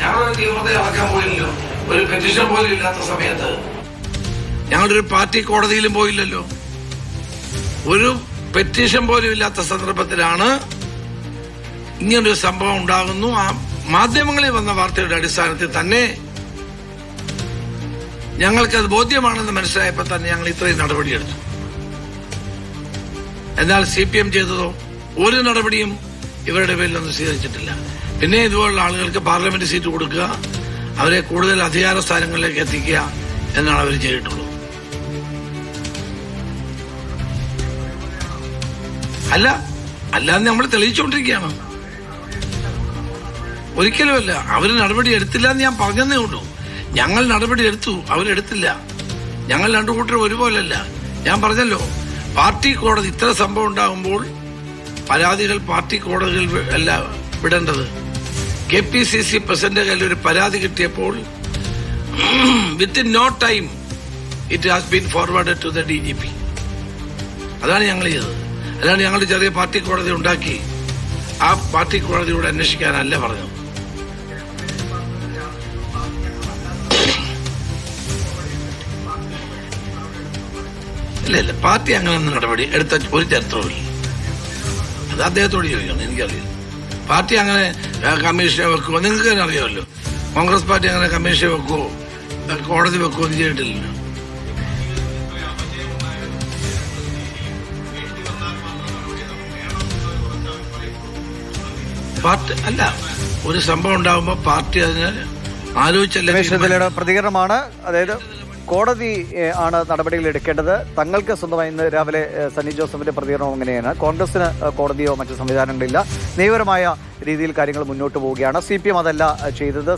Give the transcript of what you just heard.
ഞങ്ങളൊരു തീവ്രത ഇറക്കാൻ പോയില്ലല്ലോ. ഒരു പെറ്റീഷൻ പോലും ഇല്ലാത്ത സമയത്ത്. ഞങ്ങളൊരു പാർട്ടി കോടതിയിലും പോയില്ലല്ലോ. ഒരു പെറ്റീഷൻ പോലും ഇല്ലാത്ത സന്ദർഭത്തിലാണ് ഇങ്ങനൊരു സംഭവം ഉണ്ടാകുന്നു. ആ മാധ്യമങ്ങളിൽ വന്ന വാർത്തയുടെ അടിസ്ഥാനത്തിൽ തന്നെ ഞങ്ങൾക്കത് ബോധ്യമാണെന്ന് മനസ്സിലായപ്പോൾ തന്നെ ഞങ്ങൾ ഇത്രയും നടപടിയെടുത്തു. എന്നാൽ സി പി എം ചെയ്തതോ ഒരു നടപടിയും ഇവരുടെ പേരിലൊന്നും സ്വീകരിച്ചിട്ടില്ല. പിന്നെ ഇതുപോലുള്ള ആളുകൾക്ക് പാർലമെന്റ് സീറ്റ് കൊടുക്കുക അവരെ കൂടുതൽ അധികാര സ്ഥാനങ്ങളിലേക്ക് എത്തിക്കുക എന്നാണ് അവർ ചെയ്തിട്ടുള്ളത്. അല്ല അല്ലാതെ നമ്മൾ തെളിയിച്ചുകൊണ്ടിരിക്കുകയാണ്. ഒരിക്കലുമല്ല അവർ നടപടി എടുത്തില്ല എന്ന് ഞാൻ പറഞ്ഞതേ ഉള്ളൂ. ഞങ്ങൾ നടപടി എടുത്തു അവരെടുത്തില്ല ഞങ്ങൾ രണ്ടു കൂട്ടരും ഒരുപോലല്ല. ഞാൻ പറഞ്ഞല്ലോ പാർട്ടി കോടതി ഇത്ര സംഭവം ഉണ്ടാകുമ്പോൾ പരാതികൾ പാർട്ടി കോടതികൾ അല്ല വിടേണ്ടത്. K P C C president കയ്യിൽ ഒരു പരാതി കിട്ടിയപ്പോൾ within no time it has been forward to the D G P അതാണ് ഞങ്ങൾ ചെയ്തത്. അല്ലാണ്ട് ഞങ്ങൾ ചെറിയ പാർട്ടി കോടതി ഉണ്ടാക്കി. ആ പാർട്ടി കോടതിയോട് അന്വേഷിക്കാനല്ല പറഞ്ഞത്. ഇല്ല ഇല്ല പാർട്ടി അങ്ങനെ നടപടി എടുത്ത ഒരു ചരിത്രമില്ല അത് അദ്ദേഹത്തോട് ചോദിക്കണം എനിക്കറിയില്ല. പാർട്ടി അങ്ങനെ കമ്മീഷനെ വെക്കുമോ നിങ്ങൾക്ക് തന്നെ അറിയാമല്ലോ കോൺഗ്രസ് പാർട്ടി അങ്ങനെ കമ്മീഷനെ വെക്കുമോ കോടതി വെക്കുമോ എന്ന് ചെയ്തിട്ടില്ലല്ലോ പാർട്ടി അല്ല ഒരു സംഭവം ഉണ്ടാകുമ്പോൾ പാർട്ടി അതിന് ആലോചിച്ചല്ലേ പ്രതികരണമാണ്. അതായത് കോടതി ആണ് നടപടികൾ എടുക്കേണ്ടത്. തങ്ങൾക്ക് സ്വന്തമായി ഇന്ന് രാവിലെ സണ്ണി ജോസഫിന്റെ പ്രതികരണം അങ്ങനെയാണ്. കോൺഗ്രസിന് കോടതിയോ മറ്റു സംവിധാനങ്ങളില്ല. നിയമപരമായ രീതിയിൽ കാര്യങ്ങൾ മുന്നോട്ട് പോവുകയാണ്. സി പി എം അതല്ല ചെയ്തത്.